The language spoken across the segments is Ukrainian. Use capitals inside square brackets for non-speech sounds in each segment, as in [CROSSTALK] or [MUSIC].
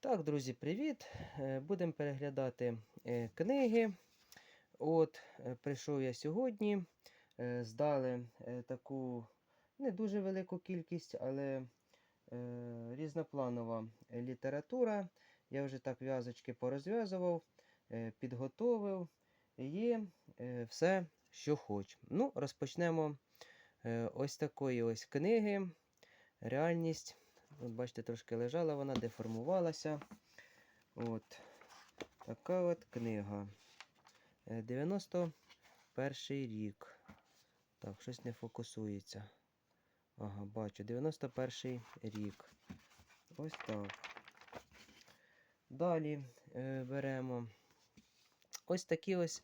Так, друзі, привіт! Е, Будемо переглядати е, книги. От, е, прийшов я сьогодні. Здали таку не дуже велику кількість, але різнопланова література. Я вже так в'язочки порозв'язував, підготовив. Е, все, що хочу. Ну, розпочнемо ось такої ось книги. Реальність. От бачите, трошки лежала вона, деформувалася. От. Така от книга. Е, 91 рік. Так, щось не фокусується. Ага, бачу, 91 рік. Ось так. Далі е, беремо ось такі ось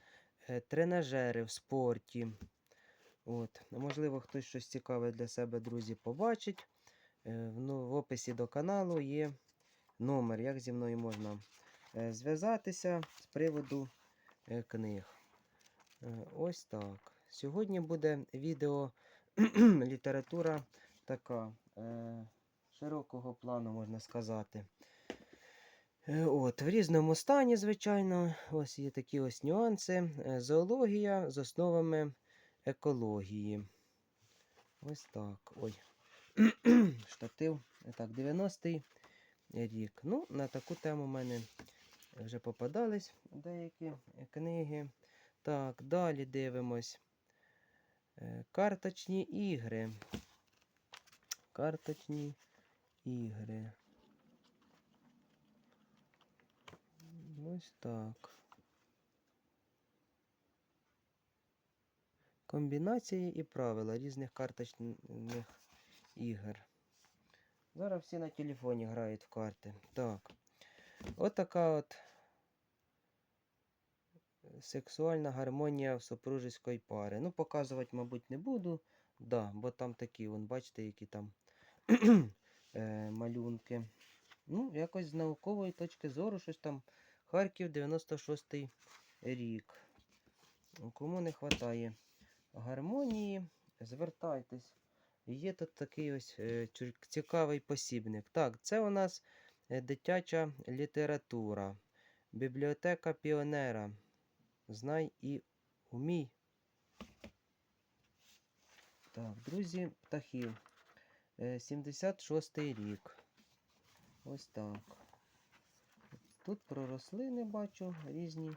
е, тренажери в спорті. От. Можливо, хтось щось цікаве для себе, друзі, побачить. Е, ну, в описі до каналу є номер, як зі мною можна е, зв'язатися з приводу е, книг. Ось так. Сьогодні буде відео [CLEARS THROAT] література така широкого плану, можна сказати. От, в різному стані, звичайно, ось є такі ось нюанси. Зоологія з основами екології. Ось так. Ой. [CLEARS THROAT] Штатив. Так, 90-й рік. Ну, на таку тему в мене вже попадались деякі книги. Так, далі дивимось. Е, Карточні ігри. Карточні ігри. Ось так. Комбінації і правила різних карточних ігор. Зараз всі на телефоні грають в карти. Так. От от сексуальна гармонія в супружеської пари. Ну, показувати, мабуть, не буду. Да, бо там такі, вон, бачите, які там [CLEARS THROAT] е, малюнки. Ну, якось з наукової точки зору, щось там. Харків 96-й рік. Кому не вистачає гармонії, звертайтесь. Є тут такий ось е, цікавий посібник. Так, це у нас е, дитяча література. Бібліотека піонера. Знай і умій. Так, друзі, птахів. Е, 76-й рік. Ось так. Тут про рослини бачу різні.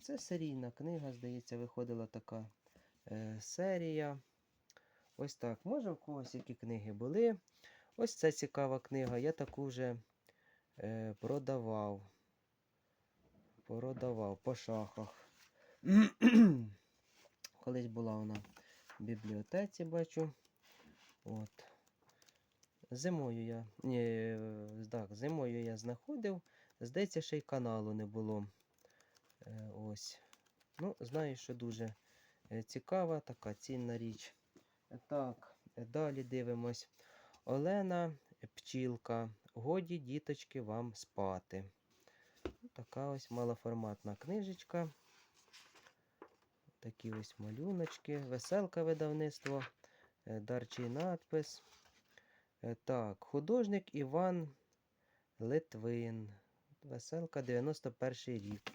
Це серійна книга, здається, виходила така серія. Ось так. Може, в когось які книги були. Ось це цікава книга. Я таку вже е, продавав. Продавав по шахах. [CLEARS THROAT] Колись була вона в бібліотеці, бачу. От. Зимою я. Ні, е, так, зимою я знаходив. Здається, ще й каналу не було. Е, ось. Ну, знаю, що дуже е, цікава, така цінна річ. Так, далі дивимось. Олена Пчілка. Годі, діточки, вам спати. Ну, Така ось малоформатна книжечка. Такі ось малюночки. Веселка видавництво. е, Дарчий надпис. Е, Так, художник Іван Литвин. Веселка 91 рік.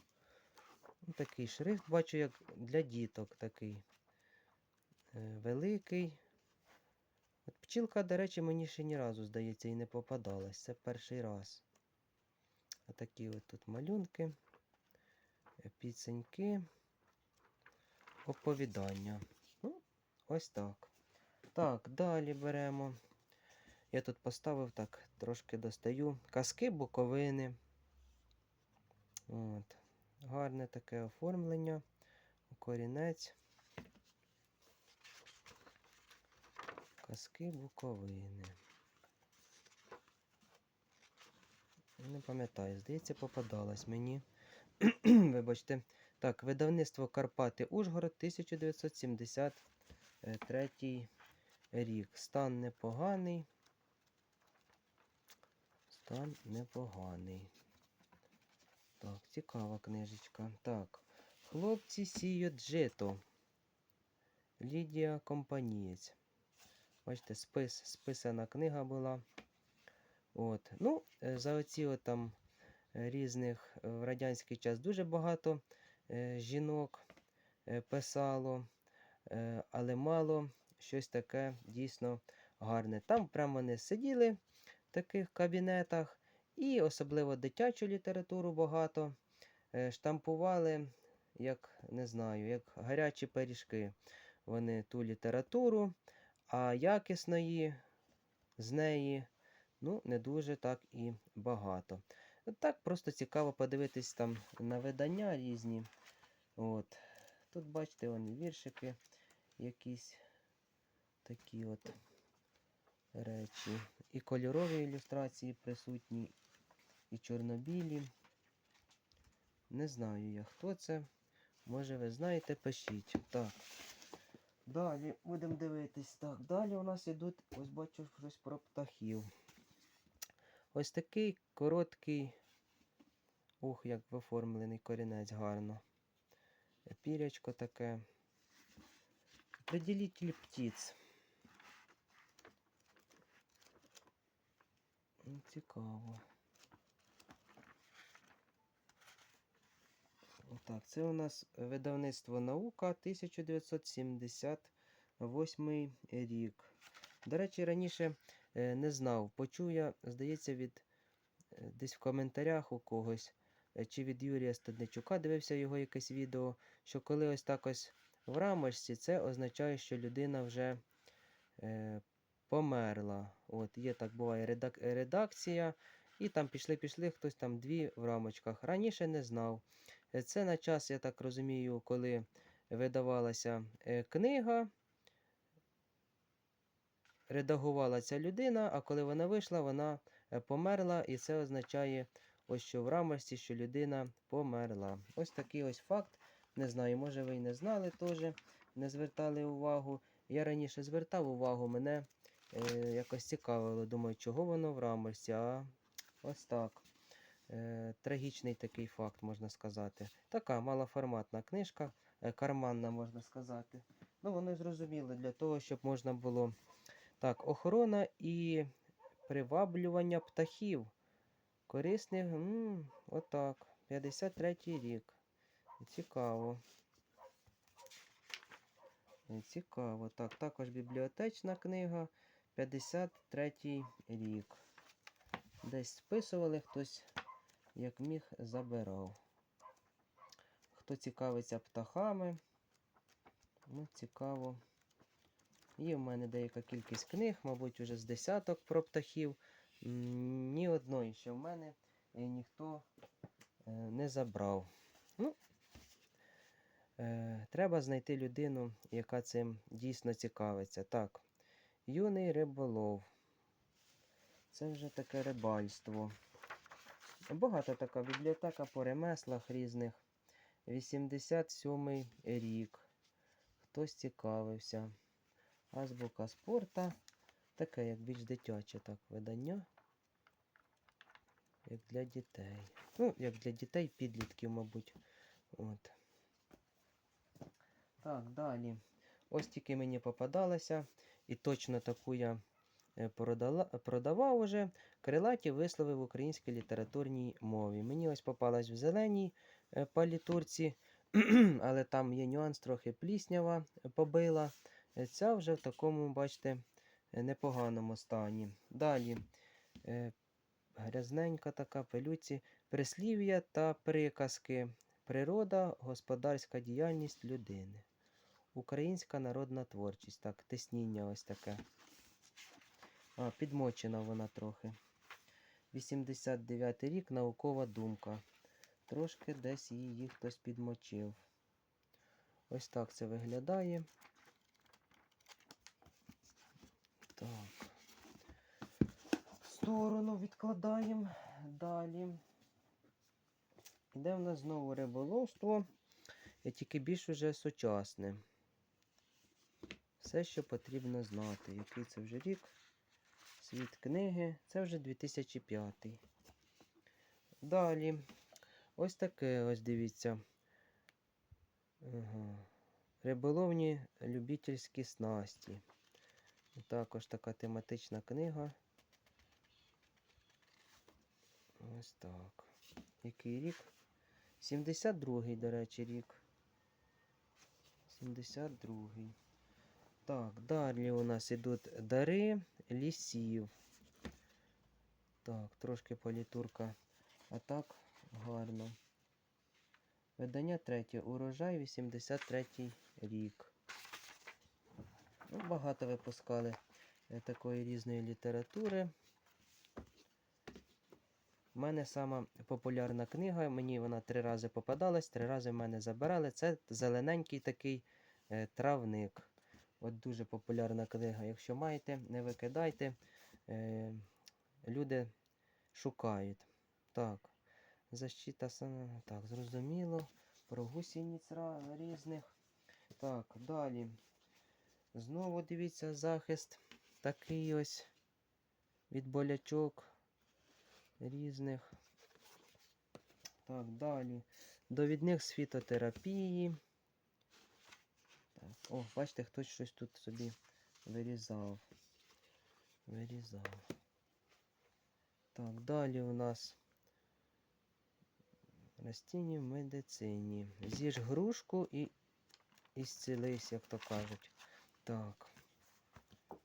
Ну, Такий шрифт, бачу, як для діток такий великий. От пчілка, до речі, мені ще ні разу, здається, і не попадалась. Це перший раз. Отакі от тут малюнки, е, пісеньки, оповідання. Ну, ось так. Так, далі беремо. Я тут поставив так, трошки достаю. Казки Буковини. От. Гарне таке оформлення. Корінець. Казки Буковини. Не пам'ятаю, здається, попадалась мені. [CLEARS THROAT] Вибачте. Так, видавництво Карпати Ужгород 1973 рік. Стан непоганий. Стан непоганий. Так, цікава книжечка. Так. Хлопці сіють жито. Лідія Компанієць. Бачите, спис, списана книга була. От. Ну, е, за оці от там е, різних е, в радянський час дуже багато жінок писало, але мало щось таке дійсно гарне. Там прямо вони сиділи в таких кабінетах, і особливо дитячу літературу багато штампували, як не знаю, як гарячі пиріжки. Вони ту літературу, а якісної з неї ну, не дуже так і багато. Так просто цікаво подивитись там на видання різні. От. Тут, бачите, вони віршики якісь такі от речі. І кольорові ілюстрації присутні, і чорнобілі. Не знаю я, хто це. Може, ви знаєте, пишіть. Так. Далі будемо дивитись. Так, далі у нас ідуть, ось бачу щось про птахів. Ось такий короткий. Ух, як виформлений корінець гарно. Пірячко таке. Определитель птиць. Цікаво. Так, це у нас видавництво наука 1978 рік. До речі, раніше е, не знав. Почув я, здається, від е, десь в коментарях у когось, е, чи від Юрія Стадничука дивився його якесь відео, що коли ось так ось в рамочці, це означає, що людина вже е, померла. От, Є так буває редак, редакція, і там пішли-пішли, хтось там дві в рамочках. Раніше не знав. Е, Це на час, я так розумію, коли видавалася е, книга, редагувала ця людина, а коли вона вийшла, вона е, померла, і це означає, ось що в рамочці, що людина померла. Ось такий ось факт. Не знаю, може ви й не знали теж, не звертали увагу. Я раніше звертав увагу, мене е, якось цікавило. Думаю, чого воно в рамочці, а ось так. Е, трагічний такий факт, можна сказати. Така малоформатна книжка, е, карманна, можна сказати. Ну, воно зрозуміло для того, щоб можна було. Так, охорона і приваблювання птахів. Корисних, м, отак. 53-й рік. Цікаво. Цікаво. Так, також бібліотечна книга. 53-й рік. Десь списували, хтось як міг забирав. Хто цікавиться птахами, ну, цікаво. Є в мене деяка кількість книг, мабуть, вже з десяток про птахів. Ні одної ще в мене е, ніхто е, не забрав. Ну, е, треба знайти людину, яка цим дійсно цікавиться. Так, юний риболов. Це вже таке рибальство. Багато така бібліотека по ремеслах різних. 87 рік. Хтось цікавився. Азбука спорта. Таке, як більш дитяче так, видання. Як для дітей. Ну, як для дітей, підлітків, мабуть. От. Так, далі. Ось тільки мені попадалося. І точно таку я продала, продавав уже. Крилаті вислови в українській літературній мові. Мені ось попалась в зеленій е, палітурці, [CLEARS THROAT] але там є нюанс, трохи пліснява побила. Е, Ця вже в такому, бачите, е, непоганому стані. Далі е, грязненька така пилюці, прислів'я та приказки. Природа, господарська діяльність людини. Українська народна творчість. Так, тисніння ось таке. А, підмочена вона трохи. 89 рік, наукова думка. Трошки десь її хтось підмочив. Ось так це виглядає. Так. Сторону відкладаємо. Далі. Іде в нас знову риболовство, і тільки більш уже сучасне. Все, що потрібно знати. Який це вже рік? Світ книги. Це вже 2005. Далі. Ось таке ось дивіться. Ага. Риболовні любительські снасті. Також така тематична книга. Ось так. Який рік? 72-й, до речі, рік. 72-й. Так, далі у нас ідуть дари лісів. Так, трошки політурка. А так, гарно. Видання третє. Урожай 83-й рік. Ну, багато випускали е, такої різної літератури. У мене сама популярна книга, мені вона три рази попадалась, три рази в мене забирали. Це зелененький такий е, травник. От дуже популярна книга. Якщо маєте, не викидайте. Е, люди шукають. Так. Защита сам- Так, зрозуміло. Про гусениць різних. Так, далі. Знову дивіться захист. Такий ось від болячок різних. Так, далі. Довідник з фітотерапії. Так. О, бачите, хтось щось тут собі вирізав. Вирізав. Так, далі у нас растіння в медицині. З'їж грушку і і як то кажуть. Так.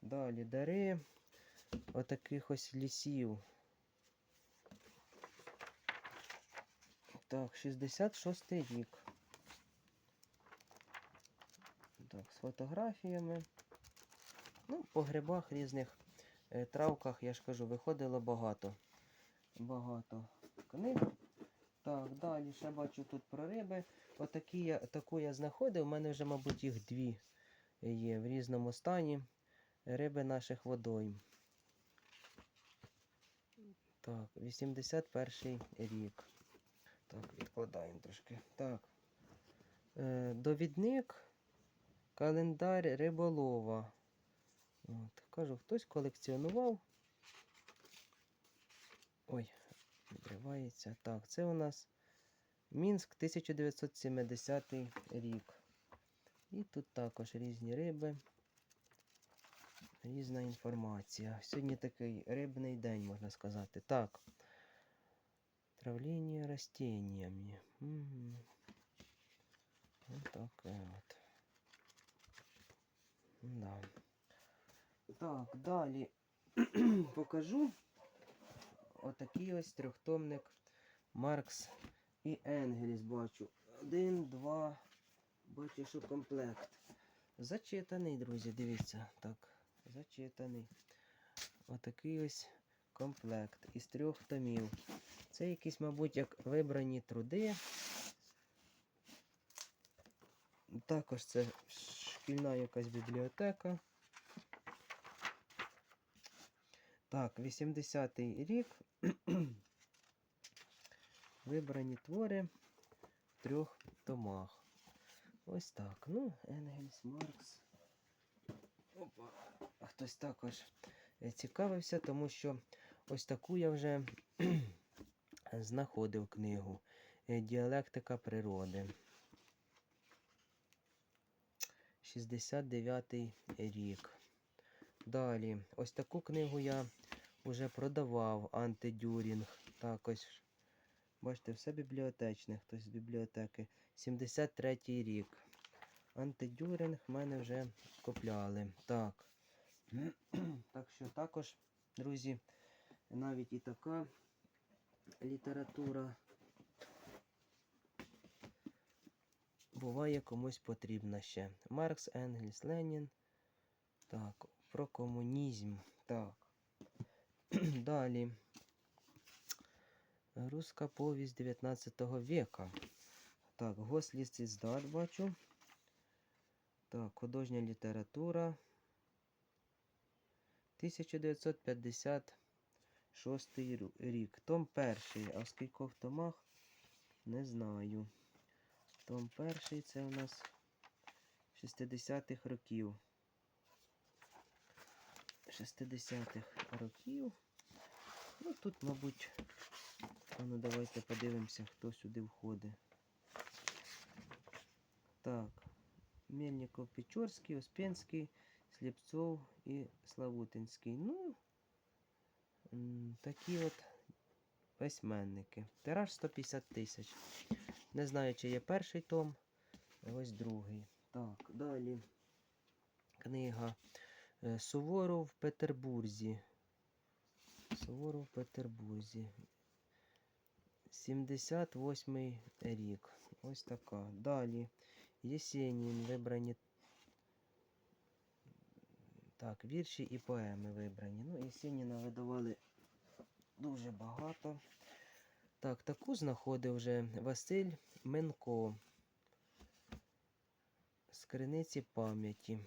Далі дари отаких ось лісів. Так, 66 рік. Так, з фотографіями. Ну, по грибах різних е, травках, я ж кажу, виходило багато. Багато книг. Так, далі ще бачу тут про риби. Отакі я, таку я знаходив. У мене вже, мабуть, їх дві є в різному стані. Риби наших водойм. Так, 81 рік. Так, відкладаємо трошки. Так. Е, довідник, календар риболова. От, кажу, хтось колекціонував. Ой, відривається. Так, це у нас Мінськ 1970 рік. І тут також різні риби. Різна інформація. Сьогодні такий рибний день, можна сказати. Так. Травление растениями. Угу. Вот такая вот. Да. Так, далі [CLEARS THROAT] покажу отакий ось трьохтомник Маркс і Енгельс бачу. Один, два. Бачу, що комплект. Зачитаний, друзі, дивіться. Так, зачитаний. Отакий ось комплект із трьох томів. Це якісь, мабуть, як вибрані труди. Також це шкільна якась бібліотека. Так, 80-й рік. [CLEARS THROAT] Вибрані твори в трьох томах. Ось так. Ну, Енгельс, Маркс. Опа. Хтось також е, цікавився, тому що ось таку я вже [CLEARS THROAT] знаходив книгу е, Діалектика природи. 69-й рік. Далі, ось таку книгу я вже продавав антидюрінг. Так ось, бачите, все бібліотечне, хтось з бібліотеки. 73-й рік. Антидюрінг в мене вже купляли. Так. [CLEARS THROAT] Так що також, друзі, навіть і така література буває комусь потрібна ще. Маркс, Енгельс, Ленін. Так, про комунізм. Так. [CLEARS THROAT] Далі. Руська повість 19 века. Так, госліст і здат бачу. Так, художня література. 1956 рік. Том перший. А в скількох томах? Не знаю. Том перший це у нас 60-х років. 60-х років. Ну тут, мабуть, ну давайте подивимося, хто сюди входить. Так. Мельников, Печорський, Успенський, Сліпцов і Славутинський. Ну, такі от письменники. Тираж 150 тисяч. Не знаю, чи є перший том. Ось другий. Так, далі. Книга е, Суворов в Петербурзі. Суворов в Петербурзі. 78 рік. Ось така. Далі. Єсенін вибрані. Так, вірші і поеми вибрані. Ну, Єсеніна видавали дуже багато. Так, таку знаходив вже Василь Менко. З криниці пам'яті.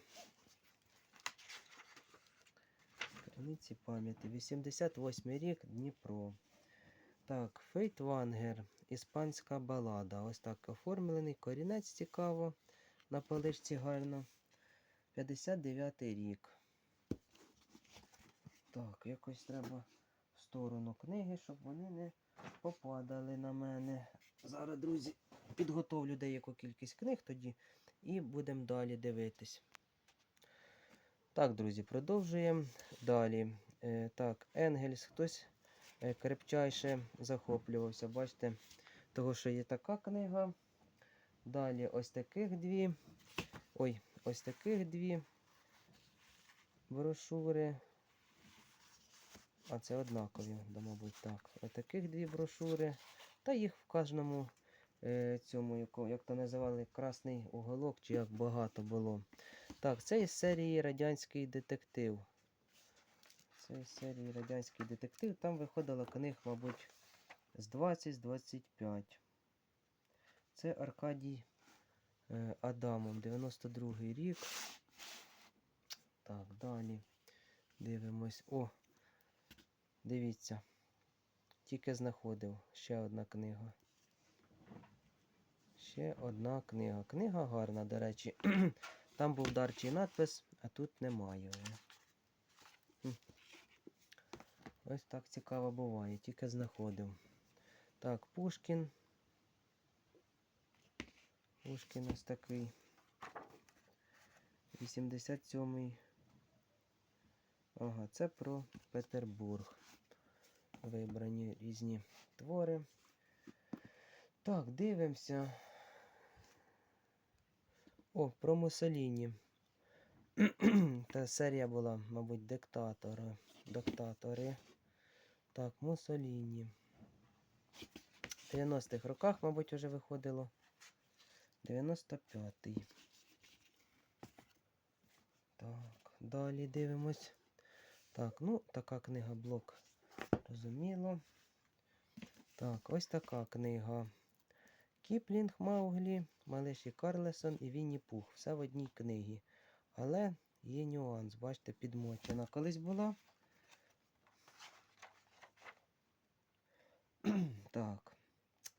Криниці пам'яті. 88 рік Дніпро. Так, Фейт Вангер. Іспанська балада. Ось так оформлений. Корінець цікаво. На поличці гарно. 59 рік. Так, якось треба в сторону книги, щоб вони не попадали на мене. Зараз, друзі, підготовлю деяку кількість книг тоді і будемо далі дивитись. Так, друзі, продовжуємо далі. Е, так, Енгельс, хтось е, крепчайше захоплювався. Бачите, того, що є така книга. Далі ось таких дві. Ой, ось таких дві брошури. А це однакові, да, мабуть, так. Ось таких дві брошури. Та їх в кожному е, цьому, як то називали, красний уголок, чи як багато було. Так, це із серії Радянський детектив. Це із серії Радянський детектив. Там виходило книг, мабуть, з 20, з 25. Це Аркадій е, Адамов, 92 рік. Так, далі. Дивимось. О! Дивіться. Тільки знаходив ще одна книга. Ще одна книга. Книга гарна, до речі. [CLEARS THROAT] Там був дарчий надпис, а тут немає. Ось так цікаво буває, тільки знаходив. Так, Пушкін. Пушкін ось такий. 87-й. Ага, це про Петербург. Вибрані різні твори. Так, дивимося. О, про Муссоліні. [CLEARS THROAT] Та серія була, мабуть, диктатори. Диктатори. Так, Муссоліні. В 90-х роках, мабуть, вже виходило. 95-й. Так, далі дивимось. Так, ну, така книга блок. Розуміло. Так, ось така книга. Кіплінг, Мауглі, Малиші Карлесон і Вінні Пух. Все в одній книгі. Але є нюанс, бачите, підмочена колись була. [CLEARS THROAT] так,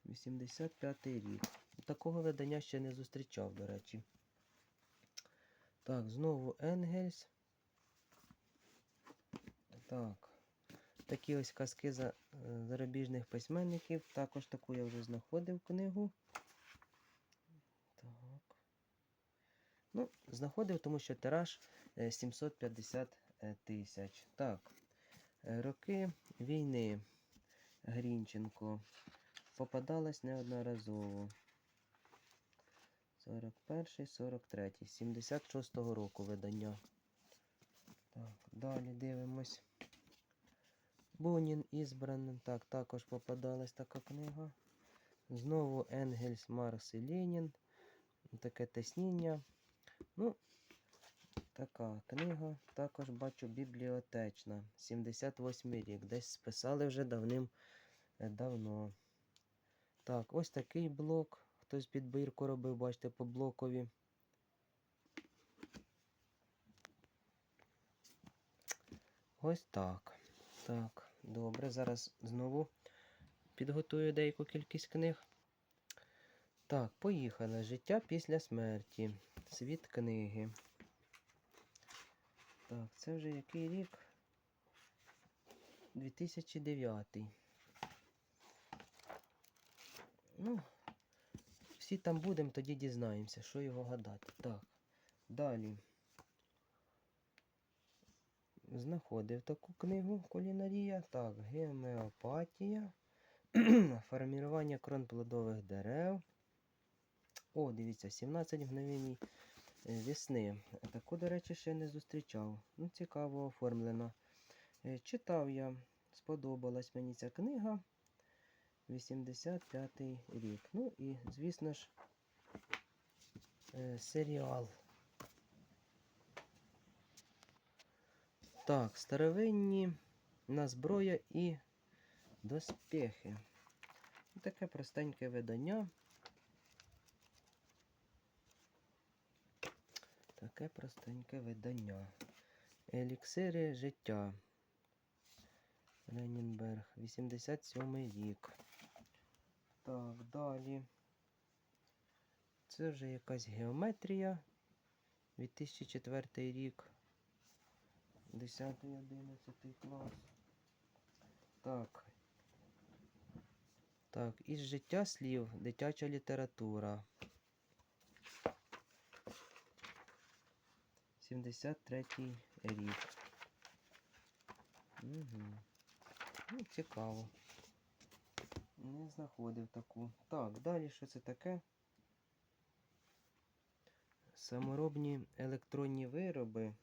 85 й рік. Такого видання ще не зустрічав, до речі. Так, знову Енгельс. Так. Такі ось казки за, е, зарубіжних письменників. Також таку я вже знаходив книгу. Так. Ну, знаходив, тому що тираж е, 750 е, тисяч. Так. Е, Роки війни Грінченко. Попадалась неодноразово. 41, 43, 76-го року видання. Так, далі дивимось. Бунін ізбраний. Так, також попадалась така книга. Знову Енгельс, Маркс і Ленін. Таке тесніння. Ну, така книга. Також бачу бібліотечна. 78 рік. Десь списали вже давним-давно. Так, ось такий блок. Хтось підбірку робив, бачите, по блокові. Ось так. Так, добре. Зараз знову підготую деяку кількість книг. Так, поїхали. Життя після смерті. Світ книги. Так, це вже який рік? 2009. Ну, всі там будемо, тоді дізнаємося, що його гадати. Так, далі. Знаходив таку книгу Кулінарія. Так, гемеопатія. [CLEARS THROAT] Формування крон плодових дерев. О, дивіться, 17 мгновень весни. Таку, до речі, ще не зустрічав. Ну, цікаво оформлено. Е, Читав я, сподобалась мені ця книга. 85-й рік. Ну і, звісно ж, е, серіал. Так, старовинні на зброя і доспехи. Таке простеньке видання. Таке простеньке видання. Еліксири життя. Ленінберг, 87 рік. Так, далі. Це вже якась геометрія. 2004 рік. 10-11 клас. Так. Так, із життя слів, дитяча література. 73 рік. Угу. Ну, цікаво. Не знаходив таку. Так, далі що це таке? Саморобні електронні вироби.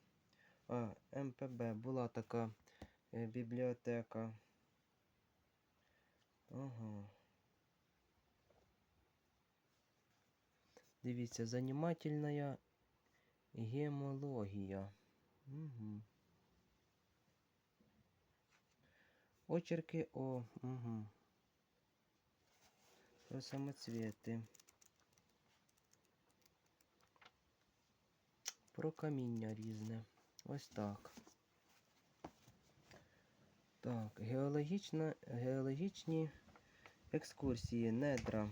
А, МПБ була така е, бібліотека. Ага. Дивіться, занімательна гемологія. Угу. Очерки о. Угу. Про самоцвіти. Про каміння різне. Ось так. Так, геологічна, геологічні екскурсії, недра.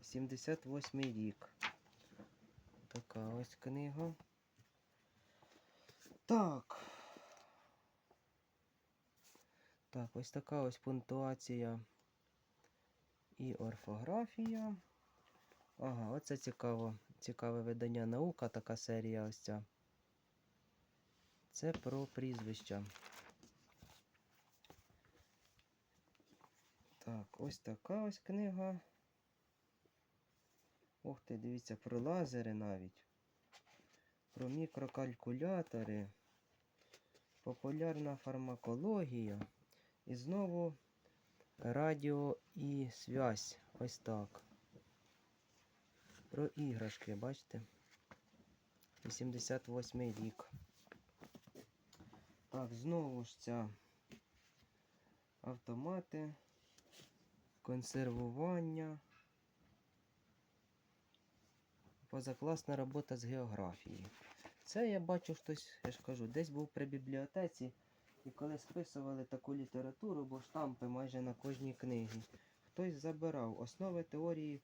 78 рік. Така ось книга. Так. Так, ось така ось пунктуація і орфографія. Ага, оце цікаво. Цікаве видання наука, така серія ось ця. Це про прізвища. Так, ось така ось книга. Ох ти, дивіться, про лазери навіть. Про мікрокалькулятори. Популярна фармакологія. І знову радіо і связь. Ось так. Про іграшки, бачите? 88 рік. Так, знову ж ця автомати, консервування. Позакласна робота з географії. Це я бачу хтось, я ж кажу, десь був при бібліотеці. І коли списували таку літературу, бо штампи майже на кожній книгі, хтось забирав основи теорії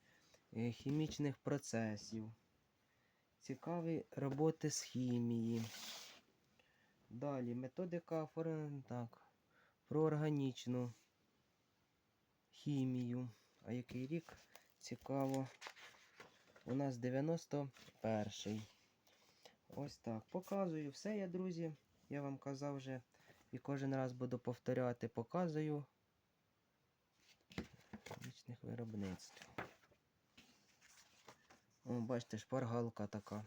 е, хімічних процесів, цікаві роботи з хімії. Далі методика оформлення так, про органічну хімію. А який рік? Цікаво. У нас 91-й. Ось так. Показую все я, друзі. Я вам казав вже і кожен раз буду повторяти, показую виробництв. О, бачите, шпаргалка така.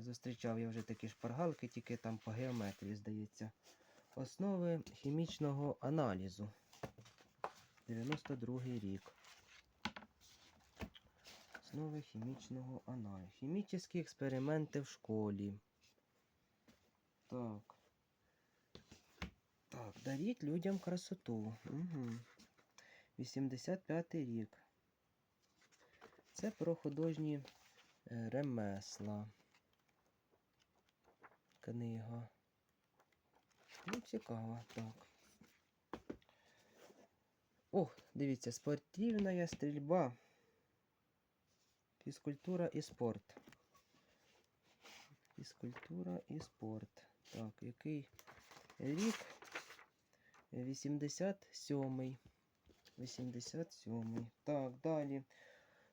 Зустрічав я вже такі шпаргалки, тільки там по геометрії, здається. Основи хімічного аналізу. 92 рік. Основи хімічного аналізу. Хімічні експерименти в школі. Так. Так, даріть людям красоту. Угу. 85 рік. Це про художні е, ремесла. Книга. Ну, цікаво, так. Ох, дивіться, спортивна стрільба. Фізкультура і спорт. Фізкультура і спорт. Так, який рік? 87-й. 87-й. Так, далі.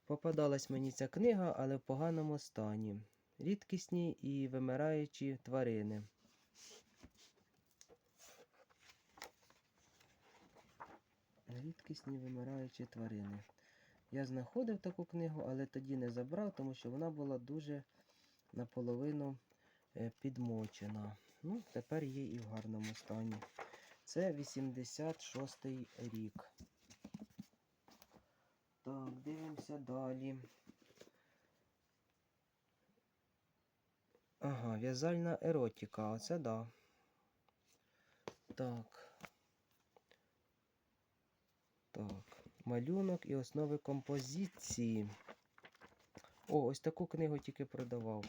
Попадалась мені ця книга, але в поганому стані. Рідкісні і вимираючі тварини. Рідкісні вимираючі тварини. Я знаходив таку книгу, але тоді не забрав, тому що вона була дуже наполовину е, підмочена. Ну, тепер є і в гарному стані. Це 86-й рік. Так, дивимося далі. Ага, в'язальна еротика, оце да. Так. Так. Малюнок і основи композиції. О, ось таку книгу тільки продавав.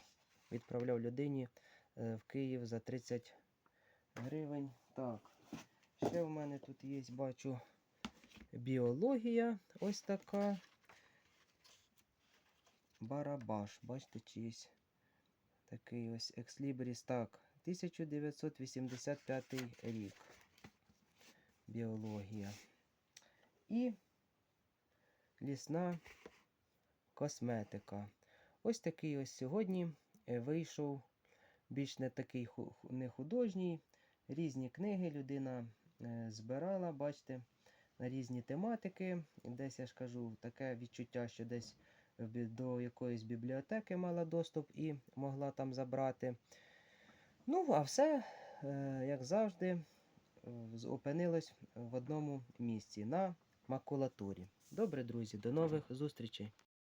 Відправляв людині е, в Київ за 30 гривень. Так. Ще в мене тут є, бачу, біологія. Ось така. Барабаш. Бачите, чиїсь такий ось екслібріс. Так, 1985 рік. Біологія. І лісна косметика. Ось такий ось сьогодні е, вийшов більш не такий не художній. Різні книги людина е, збирала, бачите, на різні тематики. Десь я ж кажу, таке відчуття, що десь до якоїсь бібліотеки мала доступ і могла там забрати. Ну, а все, е, як завжди, е, опинилось в одному місці на макулатурі. Добре, друзі, до нових зустрічей!